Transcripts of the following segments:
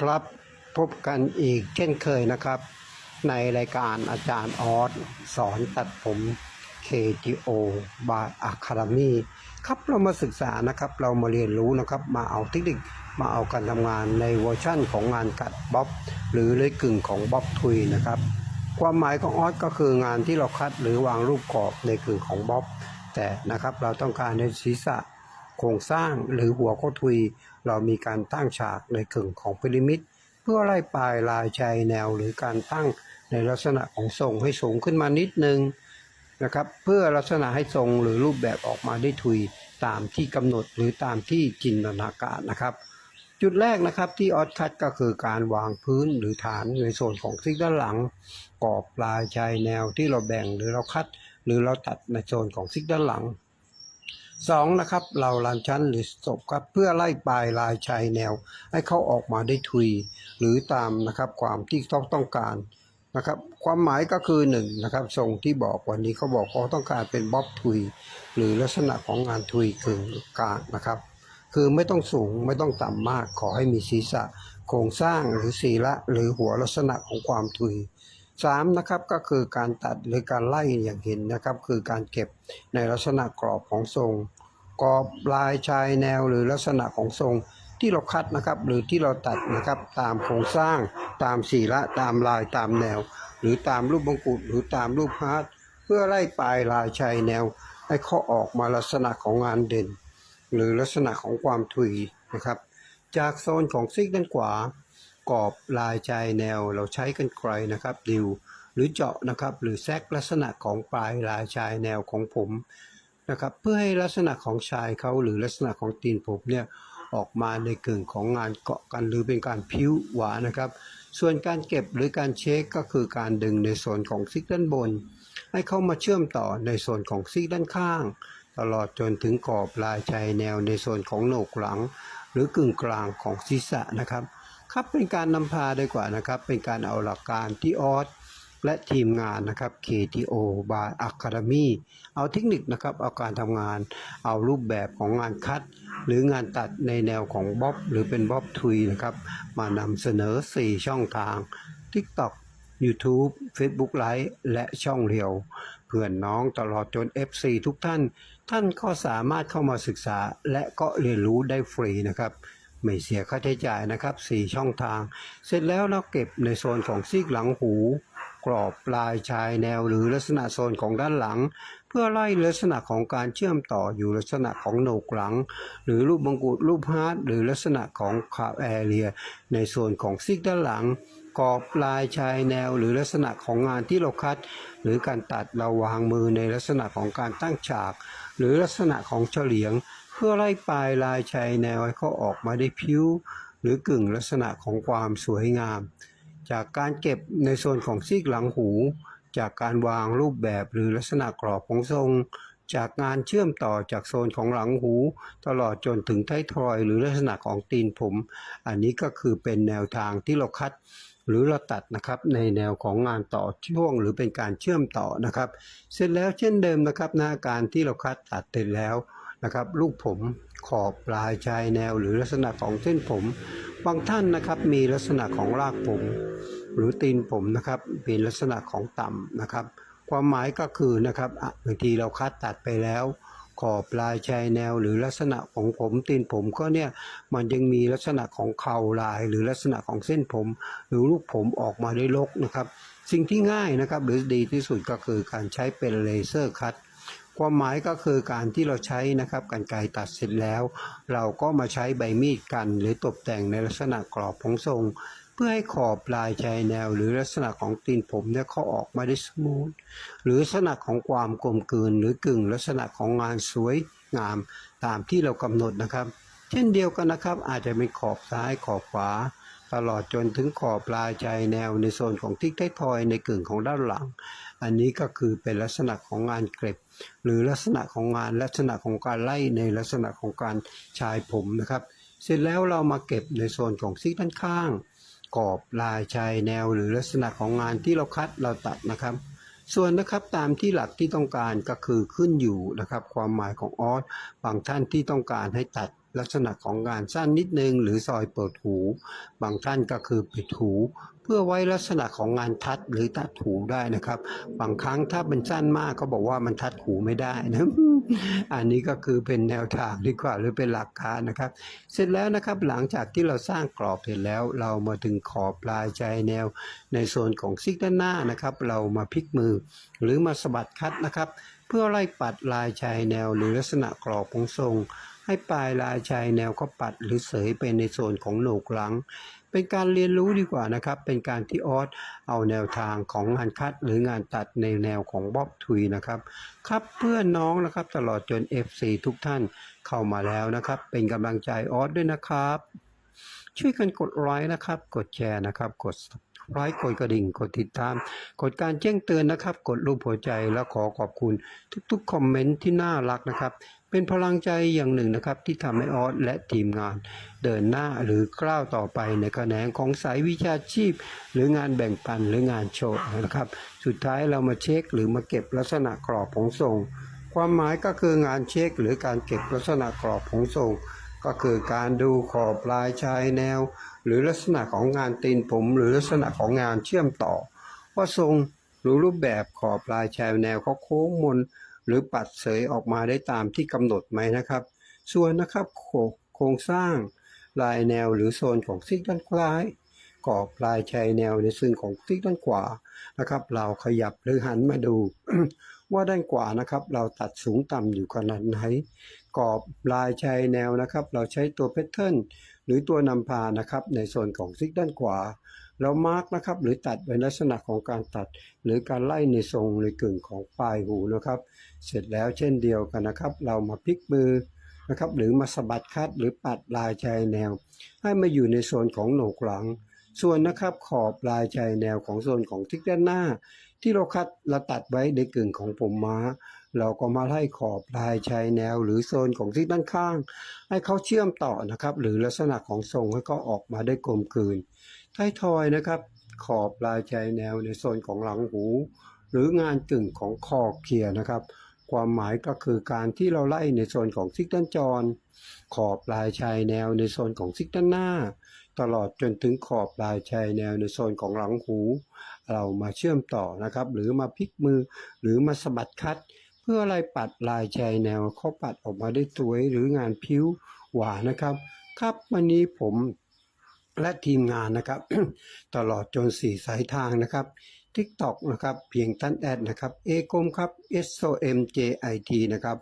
ครับพบกันอีกเช่นเคยนะครับ ในรายการอาจารย์ออสสอนตัดผม KTO by Academy ครับเรามาศึกษานะครับ เรามาเรียนรู้นะครับ มาเอาเทคนิคมาเอาการทำงานในเวอร์ชั่นของงานกัดบ๊อบหรือเลยกึ่งของบ๊อบทุยนะครับ ความหมายของออสก็คืองานที่เราคัดหรือวางรูปกรอบในกึ่งของบ๊อบแต่นะครับเราต้องการในศีรษะ โครงสร้างหรือหัวข้อทุย เรามีการตั้งฉากในกึ่งของพีระมิดเพื่อไล่ปลายลายชายแนวหรือการตั้งในลักษณะของทรงให้สูงขึ้นมานิดนึงนะครับเพื่อลักษณะให้ทรงหรือรูปแบบออกมาได้ทุยตามที่กำหนดหรือตามที่จินตนาการนะครับ จุดแรกนะครับที่ออสคัดก็คือการวางพื้นหรือฐานในส่วนของซิกด้านหลังกรอบปลายชายแนวที่เราแบ่งหรือเราคัด หรือเราตัดในโซนของซิกด้านหลัง สองนะครับเราลันชั้นหรือศพครับเพื่อไล่ปลายลายชายแนว ให้เขาออกมาได้ทุย หรือตามนะครับความที่ต้องต้องการนะครับความหมายก็คือหนึ่งนะครับทรงที่บอกวันนี้เขาบอกเขาต้องการเป็นบ๊อบทุย หรือลักษณะของงานทุยกึ่งกลางนะครับ คือไม่ต้องสูงไม่ต้องต่ำมากขอให้มีศีรษะ โครงสร้างหรือศีระหรือหัวลักษณะของความทุย สามนะครับก็คือการตัดหรือการไล่อย่างเห็นนะครับ คือการเก็บในลักษณะกรอบของทรง กรอบลายชายแนวหรือลักษณะของทรงที่เราคัดนะครับ หรือที่เราตัดนะครับตามโครงสร้าง ตามสีละตามลายตามแนว หรือตามรูปมงกุฎหรือตามรูปฮาร์ดเพื่อไล่ปลายลายชายแนว ให้เขาออกมาลักษณะของงานเด่น หรือลักษณะของความถุยนะครับ จากโซนของซีกด้านขวา กรอบลายชายแนวเราใช้กันไกลนะครับดิวหรือเจาะนะครับหรือแซกลักษณะของปลายลายชายแนวของผมนะครับเพื่อให้ลักษณะของชายเขาหรือลักษณะของตีนผมเนี่ยออกมาในกึ่งของงานเกาะกันหรือเป็นการพิ้วหวานะครับ ส่วนการเก็บหรือการเช็คก็คือการดึงในส่วนของซิกด้านบน ให้เข้ามาเชื่อมต่อในส่วนของซีกด้านข้าง ตลอดจนถึงกรอบลายชายแนวในส่วนของโหนกหลัง หรือกึ่งกลางของศีรษะนะครับ ครับเป็นการนำพาดีกว่านะครับ เป็นการเอาหลักการที่ออสและทีมงานนะครับ KTO by Academy เอาเทคนิคนะครับ เอาการทำงาน เอารูปแบบของงานคัด หรืองานตัดในแนวของบ๊อบหรือเป็นบ๊อบทุยนะครับ มานำเสนอ 4 ช่องทาง TikTok YouTube Facebook Live และช่องเรียว เพื่อนน้องตลอดจน FC ทุกท่าน ท่านก็สามารถเข้ามาศึกษาและก็เรียนรู้ได้ฟรีนะครับ ไม่เสียค่าใช้จ่ายนะครับ 4 ช่องทาง เสร็จแล้วเราเก็บในโซนของซีกหลังหู กรอบปลายชายแนวหรือลักษณะโซนของด้านหลัง เพื่อไล่ลักษณะของการเชื่อมต่ออยู่ลักษณะของโหนกหลัง หรือรูปมงกุฎรูปฮาร์ดหรือลักษณะของคาแอเรีย ในส่วนของซีกด้านหลังกรอบลายชายแนวหรือลักษณะของงานที่เราคัด หรือการตัดเราวางมือในลักษณะของการตั้งฉาก หรือลักษณะของเฉลียง เพื่อไล่ปลายลายชายแนวให้เขาออกมาได้ผิว หรือกึ่งลักษณะของความสวยงาม จากการเก็บในส่วนของซีกหลังหู จากการวางรูปแบบหรือลักษณะกรอบของทรง จากงานเชื่อมต่อจากโซนของหลังหู ตลอดจนถึงท้ายทอยหรือลักษณะของตีนผม อันนี้ก็คือเป็นแนวทางที่เราคัดหรือเราตัดนะครับในแนวของงานต่อช่วงหรือเป็นการเชื่อมต่อนะครับ เสร็จแล้วเช่นเดิมนะครับหน้าการที่เราคัดตัดเสร็จแล้ว นะครับลูกผมขอบปลายชายแนวหรือลักษณะของเส้นผม บางท่านนะครับมีลักษณะของรากผม หรือตีนผมนะครับเป็นลักษณะของต่ำนะครับ ความหมายก็คือนะครับบางทีเราคัดตัดไปแล้วขอบปลายชายแนวหรือลักษณะของผมตีนผมก็เนี่ยมันยังมีลักษณะของเข่าลาย หรือลักษณะของเส้นผม หรือลูกผมออกมาได้ลกนะครับ สิ่งที่ง่ายนะครับหรือดีที่สุดก็คือการใช้เป็นเลเซอร์คัต ความหมายก็คือการที่เราใช้นะครับกันไกตัดเสร็จแล้ว เราก็มาใช้ใบมีดกัน หรือตกแต่งในลักษณะกรอบของทรง เพื่อให้ขอบปลายชายแนว หรือลักษณะของตีนผมเนี่ยเขาออกมาได้สมูทหรือลักษณะของความกลมกลืนหรือกึ่งลักษณะของงานสวยงามตามที่เรากำหนดนะครับ เช่นเดียวกันนะครับอาจจะเป็นขอบซ้ายขอบขวา ตลอดจนถึงขอบปลายชายแนวในโซนของทิกไทยทอยในกึ่งของด้านหลัง อันนี้ก็คือเป็นลักษณะของงานเก็บ หรือลักษณะของงานลักษณะของการไล่ในลักษณะของการชายผมนะครับ เสร็จแล้วเรามาเก็บในโซนของซีกด้านข้างกรอบลายชายแนวหรือลักษณะของงานที่เราคัดเราตัดนะครับ ส่วนนะครับตามที่หลักที่ต้องการก็คือขึ้นอยู่นะครับ ความหมายของออสบางท่านที่ต้องการให้ตัด ลักษณะของงานสั้นนิดนึง หรือซอยเปิดหู บางท่านก็คือปิดหู เพื่อไว้ลักษณะของงานทัดหรือตัดหูได้นะครับ บางครั้งถ้ามันสั้นมากก็บอกว่ามันทัดหูไม่ได้นะอันนี้ก็คือเป็นแนวทางดีกว่าหรือเป็นหลักการนะครับ เสร็จแล้วนะครับหลังจากที่เราสร้างกรอบเสร็จแล้ว เรามาถึงขอบปลายชายแนว ในโซนของซิกด้านหน้านะครับ เรามาพลิกมือ หรือมาสะบัดคัดนะครับ เพื่อไล่ปัดลายชายแนวหรือลักษณะกรอบของทรง ให้ปลายลายชายแนวก็ปัดหรือเสยไปในโซนของโหนกหลัง เป็นการเรียนรู้ดีกว่านะครับ เป็นการที่ออสเอาแนวทางของงานคัดหรืองานตัดในแนวของบ๊อบทุยนะครับ ครับเพื่อนน้องนะครับตลอดจน FC ทุกท่านเข้ามาแล้วนะครับ เป็นกำลังใจออสด้วยนะครับ ช่วยกันกดไลค์นะครับ กดแชร์นะครับ กดไลค์กดกระดิ่ง กดติดตาม กดการแจ้งเตือนนะครับ กดรูปหัวใจแล้วขอขอบคุณทุกๆคอมเมนต์ที่น่ารักนะครับ เป็นพลังใจอย่างหนึ่งนะครับที่ทำให้ออสและทีมงาน เดินหน้าหรือก้าวต่อไปในแขนงของสายวิชาชีพ หรืองานแบ่งปันหรืองานโชว์นะครับ สุดท้ายเรามาเช็คหรือมาเก็บลักษณะกรอบของทรง ความหมายก็คืองานเช็คหรือการเก็บลักษณะกรอบของทรงก็คือการดูขอบปลายชายแนว หรือลักษณะของงานตีนผม หรือลักษณะของงานเชื่อมต่อ ว่าทรงหรือรูปแบบขอบปลายชายแนวเขาโค้งมน หรือปัดเสยออกมาได้ตามที่กำหนดไหมนะครับ ส่วนนะครับโครงสร้างลายแนวหรือโซนของซิกด้านซ้ายกรอบลายชายแนวในส่วนของซิกด้านขวานะครับ เราขยับหรือหันมาดู ว่าด้านขวานะครับ เราตัดสูงต่ำอยู่ขนาดไหนกรอบลายชายแนวนะครับ เราใช้ตัวแพทเทิร์นหรือตัวนำพานะครับ ในส่วนของซิกด้านขวา เรามาร์กนะครับหรือตัดเป็นลักษณะของการตัด หรือการไล่ในทรงในกึ่งของปลายหูนะครับ เสร็จแล้วเช่นเดียวกันนะครับ เรามาพลิกมือนะครับหรือมาสะบัดคัดหรือปัดลายชายแนว ให้มาอยู่ในโซนของโหนกหลัง ส่วนนะครับขอบลายชายแนวของโซนของทิศด้านหน้า ที่เราคัดเราตัดไว้ในกึ่งของผมม้า เราก็มาไล่ขอบลายชายแนว หรือโซนของทิศด้านข้าง ให้เขาเชื่อมต่อนะครับหรือลักษณะของทรงให้เขาออกมาได้กลมกลืน ท้ายทอยนะครับ ขอบลายชายแนวในโซนของหลังหู หรืองานกึ่งของคอเคียนะครับ ความหมายก็คือการที่เราไล่ในโซนของซิกด้านจร ขอบลายชายแนวในโซนของซิกด้านหน้า ตลอดจนถึงขอบลายชายแนวในโซนของหลังหู เรามาเชื่อมต่อนะครับ หรือมาพลิกมือหรือมาสะบัดคัด เพื่ออะไรปัดลายชายแนวเขาปัดออกมาได้สวยหรืองานผิวหวานนะครับ ครับวันนี้ผม และทีมงานนะครับ ตลอดจนสี่สายทางนะครับ TikTok นะครับเพียงท่านแอดนะครับเอกมครับ S O M J I T นะครับ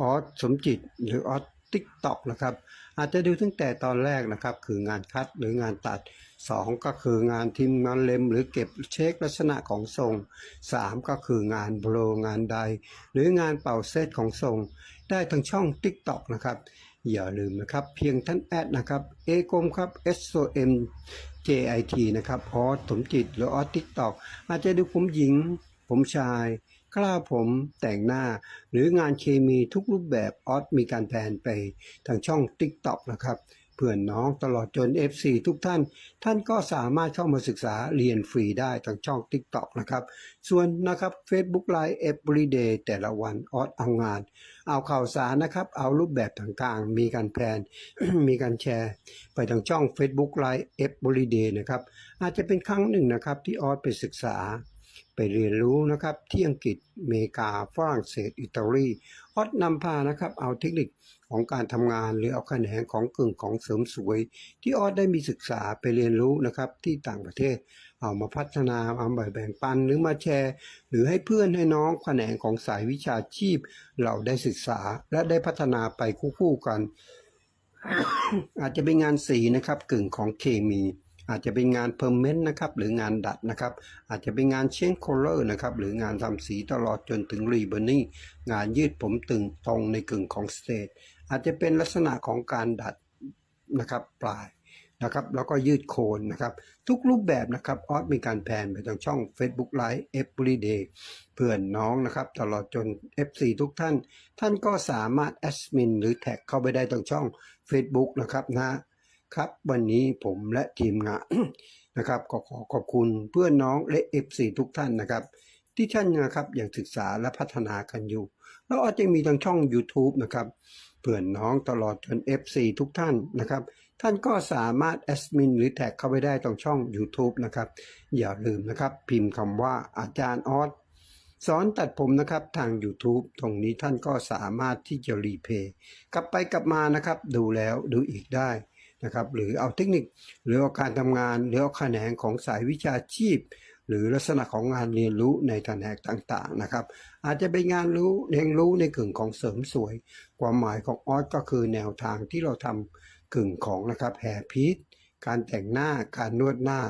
ออสสมจิตหรือออส TikTok นะครับอาจจะดูตั้งแต่ตอนแรกนะครับ คืองานคัดหรืองานตัด 2 ก็คืองานทิมงานเล็ม หรือเก็บเช็คลักษณะของทรง 3 ก็คืองานโบรงานใด หรืองานเป่าเซตของทรง ได้ทั้งช่อง TikTok นะครับ อย่าลืมนะครับ เพียงท่านแอดนะครับเอกมครับ S O M J I T นะครับออสสมจิตหรือออสทิกตอกอาจจะดูผมหญิง ผมชายกล้าผมแต่งหน้า หรืองานเคมีทุกรูปแบบออสมีการแพนไปทางช่อง TikTok นะครับ เพื่อนน้องตลอดจน FC ทุกท่าน ท่านก็สามารถเข้ามาศึกษาเรียนฟรีได้ทางช่อง TikTok นะครับ ส่วนนะครับ Facebook Live Everyday แต่ละวันออสเอางาน เอาข่าวสารนะครับ เอารูปแบบต่างๆ มีการแพลน มีการแชร์ ไปทางช่อง Facebook Live Everyday นะครับ อาจจะเป็นครั้งหนึ่งนะครับที่ออสไปศึกษา ไปเรียนรู้นะครับที่อังกฤษอเมริกาฝรั่งเศสอิตาลีออสนำพานะครับเอาเทคนิคของการทำงานหรือเอาแขนงของกึ่งของเสริมสวย ที่ออสได้มีศึกษาไปเรียนรู้นะครับที่ต่างประเทศเอามาพัฒนาเอามาแบ่งปันหรือมาแชร์ หรือให้เพื่อนให้น้องแขนงของสายวิชาชีพ เราได้ศึกษาและได้พัฒนาไปคู่ๆกัน อาจจะเป็นงานสีนะครับกึ่งของเคมี อาจจะเป็นงานเพอร์เมนต์นะครับหรืองานดัดนะครับ อาจจะเป็นงานเชนโคลเลอร์นะครับหรืองานทำสีตลอดจนถึงรีเบอร์นิ่งงานยืดผมตึงตรงในกึ่งของสเตทอาจจะเป็นลักษณะของการดัดนะครับปลายนะครับแล้วก็ยืดโคนนะครับ ทุกรูปแบบนะครับออสมีการแพนไปทางช่อง Facebook Live Everyday เพื่อนน้องนะครับ ตลอดจน FC ทุกท่าน ท่านก็สามารถแอดมินหรือแท็กเข้าไปได้ทางช่อง Facebook นะครับนะ ครับวันนี้ผมและทีมงานนะครับก็ขอขอบคุณเพื่อนน้องและ FC ทุกท่านนะครับ ที่ท่านนะครับยังศึกษาและพัฒนากันอยู่ แล้วอาจจะมีทางช่อง YouTube นะครับเพื่อนน้องตลอดจน FC ทุกท่านนะครับ ท่านก็สามารถแอดมินหรือแท็กเข้าไปได้ตรงช่อง YouTube นะครับ อย่าลืมนะครับ พิมพ์คำว่าอาจารย์ออสสอนตัดผมนะครับทาง YouTube ตรงนี้ท่านก็สามารถที่จะรีเพย์กลับไปกลับมานะครับ ดูแล้วดูอีกได้ นะครับหรือเอาเทคนิคหรือเอาการทำงานหรือเอาแขนงของสายวิชาชีพ หรือลักษณะของงานเรียนรู้ในแขนงต่างๆนะครับ อาจจะเป็นงานรู้เรียนรู้ในกึ่งของเสริมสวย ความหมายของออสก็คือแนวทางที่เราทำกึ่งของนะครับแฮร์พีทการแต่งหน้าการนวดหน้า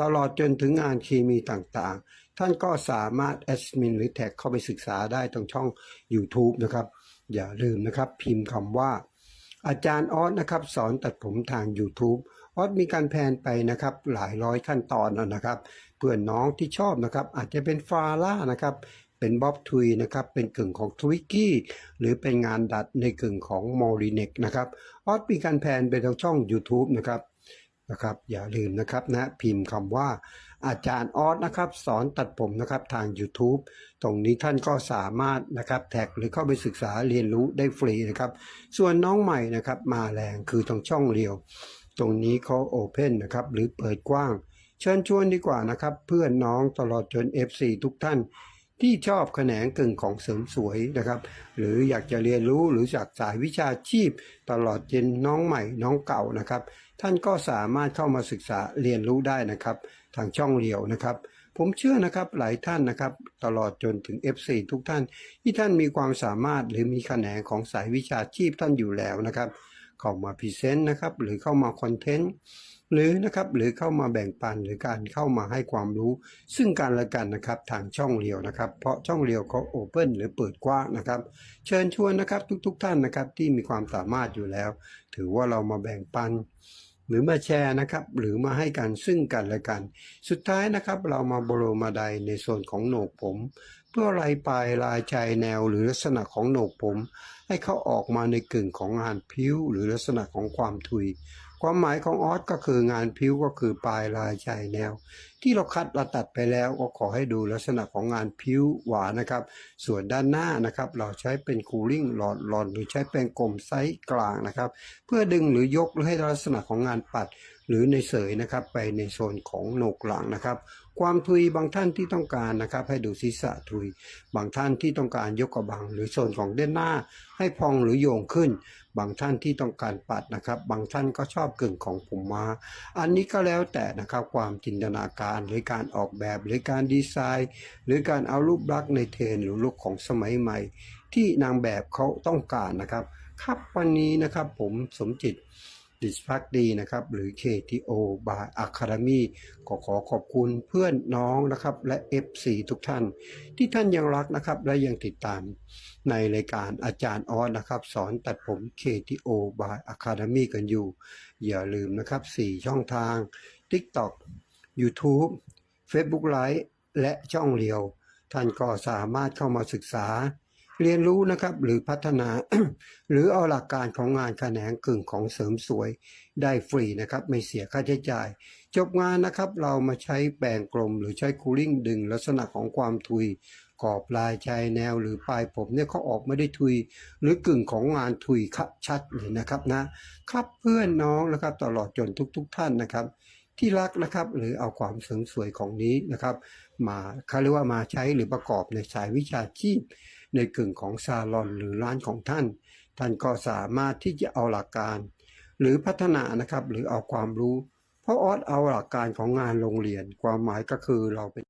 ตลอดจนถึงงานเคมีต่างๆ ท่านก็สามารถแอดมินหรือแท็กเข้าไปศึกษาได้ตรงช่อง YouTube นะครับ อย่าลืมนะครับ พิมพ์คำว่า อาจารย์ออสนะครับ สอนตัดผมทาง YouTube ออสมีการแพนไปนะครับ หลายร้อยขั้นตอนนะครับ เพื่อนน้องที่ชอบนะครับ อาจจะเป็นฟาร่านะครับเป็นบ๊อบทุยนะครับเป็นกึ่งของทวิกกี้หรือเป็นงานดัดในกึ่งของมอริเนกนะครับออสมีการแพนไปทางช่อง YouTube นะครับ นะครับอย่าลืมนะครับนะพิมพ์คำว่าอาจารย์ออสนะครับ สอนตัดผมนะครับทาง YouTube ตรงนี้ท่านก็สามารถนะครับแท็กหรือเข้าไปศึกษาเรียนรู้ได้ฟรีนะครับ ส่วนน้องใหม่นะครับมาแรงคือตรงช่องเรียว ตรงนี้เขาโอเพนนะครับหรือเปิดกว้าง เชิญชวนดีกว่านะครับ เพื่อนน้องตลอดจน FC ทุกท่าน ที่ชอบแขนงกึ่งของเสริมสวยนะครับ หรืออยากจะเรียนรู้หรือจากสายวิชาชีพ ตลอดจนน้องใหม่น้องเก่านะครับ ท่านก็สามารถเข้ามาศึกษาเรียนรู้ได้นะครับ ทางช่องเรียวนะครับผมเชื่อนะครับหลายท่านนะครับตลอดจนถึง FC ทุกท่าน ที่ท่านมีความสามารถหรือมีแขนงของสายวิชาชีพท่านอยู่แล้วนะครับ เข้ามาพรีเซนต์นะครับหรือเข้ามาคอนเทนต์ หรือนะครับหรือเข้ามาแบ่งปันหรือการเข้ามาให้ความรู้ ซึ่งกันและกันนะครับทางช่องเรียวนะครับ เพราะช่องเรียวเขาโอเปิลหรือเปิดกว้างนะครับ เชิญชวนนะครับทุกๆทท่านนะครับที่มีความสามารถอยู่แล้ว ถือว่าเรามาแบ่งปันหรือมาแชร์นะครับหรือมาให้กันซึ่งกันและกัน สุดท้ายนะครับเรามาบรมาไดในส่วนของโหนกผม เพื่อไล่ปลายลายชายแนวหรือลักษณะของโหนกผม ให้เขาออกมาในกึ่งของงานพิ้วหรือลักษณะของความทุย ความหมายของออสก็คืองานพิ้วก็คือปลายลายชายแนว ที่เราคัดเราตัดไปแล้วก็ขอให้ดูลักษณะของงานพิ้วหวานนะครับ ส่วนด้านหน้านะครับ เราใช้เป็นคูลิ่งหลอดหลอนหรือใช้เป็นกลมไซส์กลางนะครับ เพื่อดึงหรือยกหรือให้ลักษณะของงานปัด หรือในเสยนะครับ ไปในโซนของโหนกหลังนะครับ ความทุยบางท่านที่ต้องการนะครับ ให้ดูศีรษะทุย บางท่านที่ต้องการยกกระบัง หรือโซนของด้านหน้า ให้พองหรือโยงขึ้น บางท่านที่ต้องการปัดนะครับ บางท่านก็ชอบกึ่งของผมมา อันนี้ก็แล้วแต่นะครับความจินตนาการหรือการออกแบบหรือการดีไซน์ หรือการเอารูปลักษณ์ในเทรนหรือลุคของสมัยใหม่ ที่นางแบบเขาต้องการนะครับ ครับวันนี้นะครับผมสมจิต ดิสพักดีนะครับ หรือ KTO by Academy ก็ขอขอบคุณเพื่อนน้องนะครับ และ FC ทุกท่าน ที่ท่านยังรักนะครับ และยังติดตามในรายการอาจารย์ออสนะครับ สอนตัดผม KTO by Academy กันอยู่ อย่าลืมนะครับ 4 ช่องทาง TikTok YouTube Facebook Live และช่องเรียว ท่านก็สามารถเข้ามาศึกษา เรียนรู้นะครับหรือพัฒนา หรือเอาหลักการของงานแขนงกึ่งของเสริมสวยได้ฟรีนะครับ ไม่เสียค่าใช้จ่าย จบงานนะครับเรามาใช้แปรงกลม หรือใช้คูลิ่งดึงลักษณะของความทุยกรอบลายชายแนวหรือปลายผมเนี่ยเขาออกไม่ได้ทุย หรือกึ่งของงานทุยคัดชัดเลยนะครับนะครับเพื่อนน้องนะครับตลอดจนทุกๆท่านนะครับที่รักนะครับหรือเอาความเสริมสวยของนี้นะครับ มาเขาเรียกว่ามาใช้หรือประกอบในสายวิชาชีพ ในกึ่งของซาลอนหรือร้านของท่าน ท่านก็สามารถที่จะเอาหลักการ หรือพัฒนานะครับหรือเอาความรู้ เพราะออสเอาหลักการของงานโรงเรียน ความหมายก็คือเราเป็น